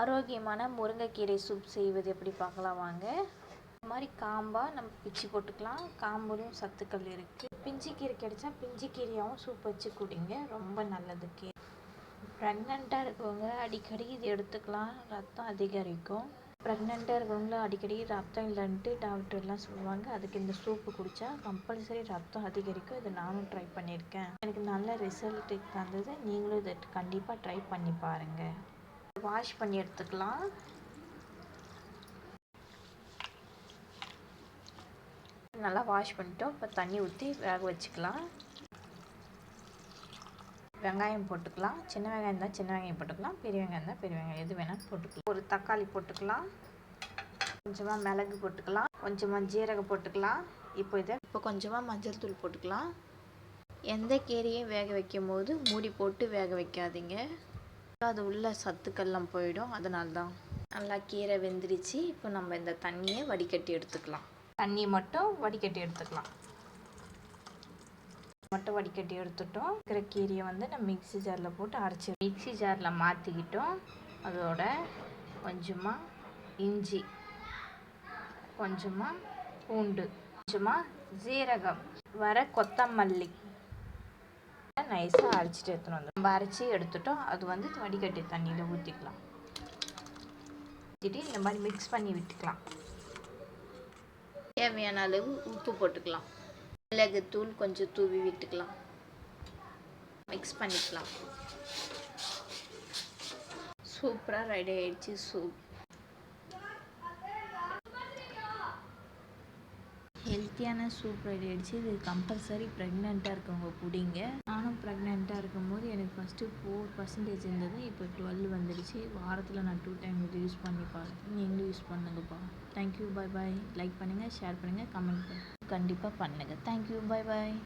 ஆரோக்கியமான முருங்கைக்கீரை சூப் செய்வது எப்படி பார்க்கலாம் வாங்க. இந்த மாதிரி காம்பாக நம்ம பிச்சு போட்டுக்கலாம். காம்புலையும் சத்துக்கள் இருக்குது பிஞ்சு கீரை கிடைச்சா பிஞ்சுக்கீரையாகவும் சூப் வச்சு குடிங்க. ரொம்ப நல்லது கீரை ப்ரெக்னெண்ட்டாக இருக்கவங்க அடிக்கடி இது எடுத்துக்கலாம். ரத்தம் அதிகரிக்கும். ப்ரெக்னெண்ட்டாக இருக்கவங்களும் அடிக்கடி ரத்தம் இல்லைன்ட்டு டாக்டர்லாம் சொல்லுவாங்க. அதுக்கு இந்த சூப்பு குடித்தா கம்பல்சரி ரத்தம் அதிகரிக்கும். இதை நானும் ட்ரை பண்ணியிருக்கேன். எனக்கு நல்ல ரிசல்ட் தந்தது. நீங்களும் இதை கண்டிப்பாக ட்ரை பண்ணி பாருங்கள் வாஷ் பண்ணி எடுத்துக்கலாம். நல்லா வாஷ் பண்ணிட்டோம். இப்போ தண்ணி ஊற்றி வேக வச்சுக்கலாம். வெங்காயம் போட்டுக்கலாம். சின்ன வெங்காயம் இருந்தால் சின்ன வெங்காயம் போட்டுக்கலாம். பெரிய வெங்காயம் தான் பெரிய வெங்காயம். எது வேணாலும் போட்டுக்கலாம். ஒரு தக்காளி போட்டுக்கலாம். கொஞ்சமாக மிளகு போட்டுக்கலாம். கொஞ்சமாக ஜீரகம் போட்டுக்கலாம். இப்போ இதை இப்போ கொஞ்சமாக மஞ்சள் தூள் போட்டுக்கலாம். எந்த கீரையும் வேக வைக்கும் போது மூடி போட்டு வேக வைக்காதீங்க. அது உள்ள சத்துக்கள்லாம் போயிடும். அதனால தான் நல்லா கீரை வெந்துடுச்சு இப்போ நம்ம இந்த தண்ணியை வடிகட்டி எடுத்துக்கலாம். தண்ணி மட்டும் வடிகட்டி எடுத்துக்கலாம். மட்டும் வடிகட்டி எடுத்துட்டோம். இருக்கிற கீரையை வந்து நம்ம மிக்ஸி ஜாரில் போட்டு அரைச்சி மிக்ஸி ஜாரில் மாற்றிக்கிட்டோம் அதோட கொஞ்சமாக இஞ்சி கொஞ்சமாக பூண்டு கொஞ்சமாக ஜீரகம் வர கொத்தமல்லி. நைஸாக அரைச்சிட்டு எடுத்துகிட்டு வந்தோம் நம்ம அரைச்சி எடுத்துட்டோம். அது வந்து வடிகட்டி தண்ணியில் ஊற்றிக்கலாம் ஊற்றிட்டு இந்த மாதிரி மிக்ஸ் பண்ணி விட்டுக்கலாம். தேவையான அளவு உப்பு போட்டுக்கலாம். மிளகு தூள் கொஞ்சம் தூவி விட்டுக்கலாம். மிக்ஸ் பண்ணிக்கலாம். சூப்பராக ரெடி ஆயிடுச்சு சூப் ஹெல்த்தியான சூப் ரெடி ஆகிடுச்சு இது கம்பல்சரி ப்ரெக்னெண்ட்டாக இருக்கவங்க குடிங்க. நானும் ப்ரெக்னெண்ட்டாக இருக்கும்போது எனக்கு ஃபஸ்ட்டு ஃபோர் பர்சன்டேஜ் இருந்தது. இப்போ டுவெல் வந்துடுச்சு. வாரத்தில் நான் டூ டைம் இது யூஸ் பண்ணி பார்த்தேன் நீங்களும் யூஸ் பண்ணுங்கப்பா. Thank you bye bye like பண்ணுங்கள் ஷேர் பண்ணுங்கள் கமெண்ட் பண்ணுங்கள் கண்டிப்பாக பண்ணுங்கள் தேங்க்யூ பாய் பாய்